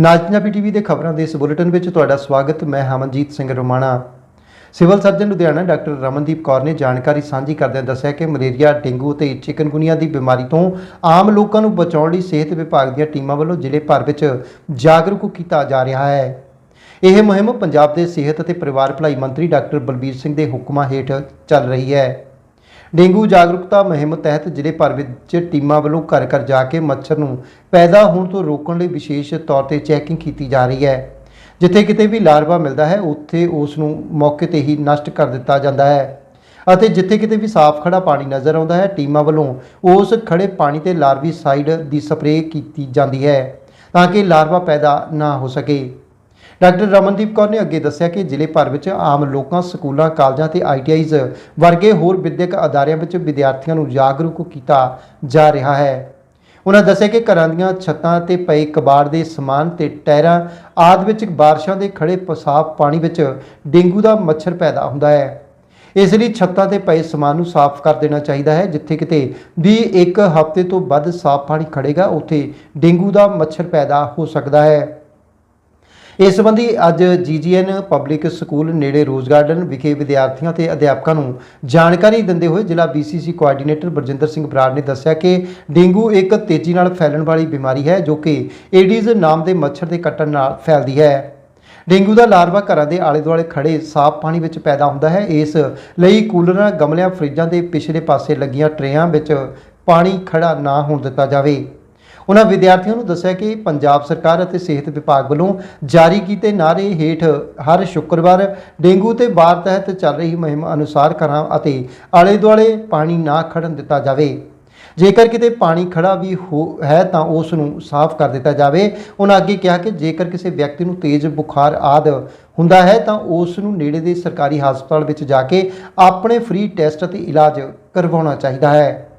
ਨਾਜ Punjabi TV ਦੇ ਖਬਰਾਂ ਦੇ ਇਸ ਬੁਲੇਟਿਨ ਵਿੱਚ ਤੁਹਾਡਾ ਸਵਾਗਤ, ਮੈਂ Hamanjit Singh Romana. Civil surgeon Ludhiana doctor Ramandeep Kaur ਨੇ ਜਾਣਕਾਰੀ ਸਾਂਝੀ ਕਰਦਿਆਂ ਦੱਸਿਆ ਕਿ ਮਲੇਰੀਆ, ਡੇਂਗੂ ਤੇ ਚਿਕਨਗੁਨੀਆ ਦੀ ਬਿਮਾਰੀ ਤੋਂ ਆਮ ਲੋਕਾਂ ਨੂੰ ਬਚਾਉਣ ਲਈ ਸਿਹਤ ਵਿਭਾਗ ਦੀਆਂ ਟੀਮਾਂ ਵੱਲੋਂ ਜ਼ਿਲ੍ਹੇ ਭਰ ਵਿੱਚ ਜਾਗਰੂਕ ਕੀਤਾ ਜਾ ਰਿਹਾ ਹੈ। ਇਹ ਮੁਹਿੰਮ ਪੰਜਾਬ ਦੇ ਸਿਹਤ ਅਤੇ ਪਰਿਵਾਰ ਭਲਾਈ ਮੰਤਰੀ ਡਾਕਟਰ ਬਲਬੀਰ ਸਿੰਘ ਦੇ ਹੁਕਮਾਂ ਹੇਠ ਚੱਲ ਰਹੀ ਹੈ। ਡੇਂਗੂ ਜਾਗਰੂਕਤਾ ਮੁਹਿੰਮ ਤਹਿਤ ਜ਼ਿਲ੍ਹੇ ਭਰ ਵਿੱਚ ਟੀਮਾਂ ਵੱਲੋਂ ਘਰ ਘਰ ਜਾ ਕੇ ਮੱਛਰ ਨੂੰ ਪੈਦਾ ਹੋਣ ਤੋਂ ਰੋਕਣ ਲਈ ਵਿਸ਼ੇਸ਼ ਤੌਰ ਤੇ ਚੈਕਿੰਗ ਕੀਤੀ ਜਾ ਰਹੀ ਹੈ। ਜਿੱਥੇ ਕਿਤੇ ਵੀ ਲਾਰਵਾ ਮਿਲਦਾ ਹੈ, ਉੱਥੇ ਉਸ ਨੂੰ ਮੌਕੇ ਤੇ ਹੀ ਨਸ਼ਟ ਕਰ ਦਿੱਤਾ ਜਾਂਦਾ ਹੈ। ਅਤੇ ਜਿੱਥੇ ਕਿਤੇ ਵੀ ਸਾਫ਼ ਖੜਾ ਪਾਣੀ ਨਜ਼ਰ ਆਉਂਦਾ ਹੈ, ਟੀਮਾਂ ਵੱਲੋਂ ਉਸ ਖੜੇ ਪਾਣੀ ਤੇ ਲਾਰਵੀ ਸਾਈਡ ਦੀ ਸਪਰੇਅ ਕੀਤੀ ਜਾਂਦੀ ਹੈ ਤਾਂ ਕਿ ਲਾਰਵਾ ਪੈਦਾ ਨਾ ਹੋ ਸਕੇ। ਡਾਕਟਰ ਰਮਨਦੀਪ ਕੌਰ ਨੇ ਅੱਗੇ ਦੱਸਿਆ ਕਿ ਜ਼ਿਲ੍ਹੇ ਭਰ ਵਿੱਚ ਆਮ ਲੋਕਾਂ, ਸਕੂਲਾਂ, ਕਾਲਜਾਂ ਤੇ ਆਈਟੀਆਈਜ਼ ਵਰਗੇ ਹੋਰ ਵਿਦਿਅਕ ਅਦਾਰਿਆਂ ਵਿੱਚ ਵਿਦਿਆਰਥੀਆਂ ਨੂੰ ਜਾਗਰੂਕ ਕੀਤਾ ਜਾ ਰਿਹਾ ਹੈ। ਉਹਨਾਂ ਦੱਸਿਆ ਕਿ ਘਰਾਂ ਦੀਆਂ ਛੱਤਾਂ ਤੇ ਪਏ ਕਬਾੜ ਦੇ ਸਮਾਨ ਤੇ ਟਾਇਰਾਂ ਆਦਿ ਵਿੱਚ ਬਾਰਿਸ਼ਾਂ ਦੇ ਖੜੇ ਪਸਾਬ ਪਾਣੀ ਵਿੱਚ ਡੇਂਗੂ ਦਾ ਮੱਛਰ ਪੈਦਾ ਹੁੰਦਾ ਹੈ। ਇਸ ਲਈ ਛੱਤਾਂ ਤੇ ਪਏ ਸਮਾਨ ਨੂੰ ਸਾਫ਼ ਕਰ ਦੇਣਾ ਚਾਹੀਦਾ ਹੈ। ਜਿੱਥੇ ਕਿਤੇ ਵੀ ਇੱਕ ਹਫ਼ਤੇ ਤੋਂ ਵੱਧ ਸਾਫ਼ ਪਾਣੀ ਖੜੇਗਾ ਉੱਥੇ ਡੇਂਗੂ ਦਾ ਮੱਛਰ ਪੈਦਾ ਹੋ ਸਕਦਾ ਹੈ। ਇਸ ਸੰਬੰਧੀ ਅੱਜ ਜੀਜੀਐਨ ਪਬਲਿਕ ਸਕੂਲ ਨੇੜੇ ਰੋਜ਼ ਗਾਰਡਨ ਵਿਖੇ ਵਿਦਿਆਰਥੀਆਂ ਤੇ ਅਧਿਆਪਕਾਂ ਨੂੰ ਜਾਣਕਾਰੀ ਦਿੰਦੇ ਹੋਏ ਜ਼ਿਲ੍ਹਾ ਬੀਸੀਸੀ ਕੋਆਰਡੀਨੇਟਰ ਬਰਜਿੰਦਰ ਸਿੰਘ ਬਰਾੜ ਨੇ ਦੱਸਿਆ ਕਿ ਡੇਂਗੂ ਇੱਕ ਤੇਜ਼ੀ ਨਾਲ ਫੈਲਣ ਵਾਲੀ ਬਿਮਾਰੀ ਹੈ ਜੋ ਕਿ ਏਡੀਜ਼ ਨਾਮ ਦੇ ਮੱਛਰ ਦੇ ਕੱਟਣ ਨਾਲ ਫੈਲਦੀ ਹੈ। ਡੇਂਗੂ ਦਾ ਲਾਰਵਾ ਘਰਾਂ ਦੇ ਆਲੇ ਦੁਆਲੇ ਖੜੇ ਸਾਫ਼ ਪਾਣੀ ਵਿੱਚ ਪੈਦਾ ਹੁੰਦਾ ਹੈ। ਇਸ ਲਈ ਕੂਲਰਾਂ, ਗਮਲਿਆਂ, ਫਰਿੱਜਾਂ ਦੇ ਪਿਛਲੇ ਪਾਸੇ ਲੱਗੀਆਂ ਟਰੇਆਂ ਵਿੱਚ ਪਾਣੀ ਖੜਾ ਨਾ ਹੋਣ ਦਿੱਤਾ ਜਾਵੇ। ਉਹਨਾਂ ਵਿਦਿਆਰਥੀਆਂ ਨੂੰ ਦੱਸਿਆ ਕਿ ਪੰਜਾਬ ਸਰਕਾਰ ਅਤੇ ਸਿਹਤ ਵਿਭਾਗ ਵੱਲੋਂ ਜਾਰੀ ਕੀਤੇ ਨਾਰੇ ਹੇਠ ਹਰ ਸ਼ੁੱਕਰਵਾਰ ਡੇਂਗੂ ਤੇ ਬਾਰ ਤਹਿਤ ਚੱਲ ਰਹੀ ਮੁਹਿੰਮ ਅਨੁਸਾਰ ਘਰਾਂ ਅਤੇ ਆਲੇ ਦੁਆਲੇ ਪਾਣੀ ਨਾ ਖੜਨ ਦਿੱਤਾ ਜਾਵੇ। ਜੇਕਰ ਕਿਤੇ ਪਾਣੀ ਖੜਾ ਵੀ ਹੋ ਹੈ ਤਾਂ ਉਸ ਨੂੰ ਸਾਫ਼ ਕਰ ਦਿੱਤਾ ਜਾਵੇ। ਉਹਨਾਂ ਅੱਗੇ ਕਿਹਾ ਕਿ ਜੇਕਰ ਕਿਸੇ ਵਿਅਕਤੀ ਨੂੰ ਤੇਜ਼ ਬੁਖਾਰ ਆਦ ਹੁੰਦਾ ਹੈ ਤਾਂ ਉਸ ਨੂੰ ਨੇੜੇ ਦੇ ਸਰਕਾਰੀ ਹਸਪਤਾਲ ਵਿੱਚ ਜਾ ਕੇ ਆਪਣੇ ਫ੍ਰੀ ਟੈਸਟ ਅਤੇ ਇਲਾਜ ਕਰਵਾਉਣਾ ਚਾਹੀਦਾ ਹੈ।